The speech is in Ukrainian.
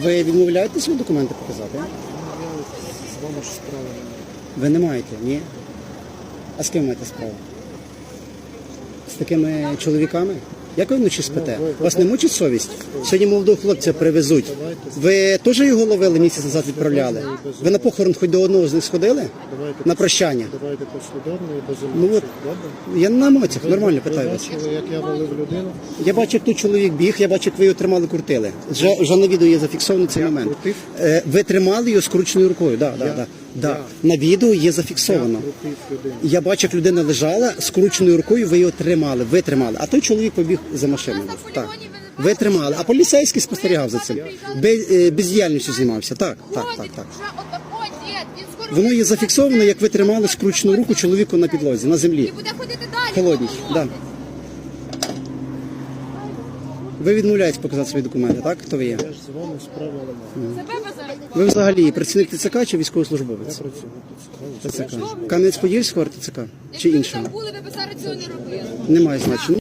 Ви відмовляєтеся свої документи показати? З вами ж справа. Ви не маєте, ні? А з ким маєте справу? З такими чоловіками? Як ви вночі спите? Вас не мучить совість? Сьогодні молодого хлопця привезуть. Ви теж його ловили місяць назад відправляли? Ви на похорон хоч до одного з них сходили? На прощання? Давайте послідовно і без Ну от, я на емоціях нормально питаю вас. як я валив людину? Я бачу, як тут чоловік біг, я бачу, як ви його тримали, крутили. Вже, вже на відео є зафіксований цей момент. Е, ви тримали його скрученою рукою, да, да, да, да. На відео є зафіксовано. Я бачу, як людина лежала скрученою рукою, ви його тримали, ви тримали. А той чоловік побіг за машиною. Так. Ви тримали, а поліцейський спостерігав за цим. Без, е, бездіяльністю займався. Так, так, так, так. Воно є зафіксовано, як ви тримали скручену руку чоловіку на підлозі, на землі. Буде ходити далі. Холодній, да. Ви відмовляєтесь показати свої документи, так? Хто ви є? Я ж з вами справа. Себе ви взагалі працівник ТЦК чи військовослужбовець? Працювати цікаво. ТЦК. Кам'янець-Подільського ТЦК чи Якби ви іншого? там були, ви б зараз цього не робили. Немає значення.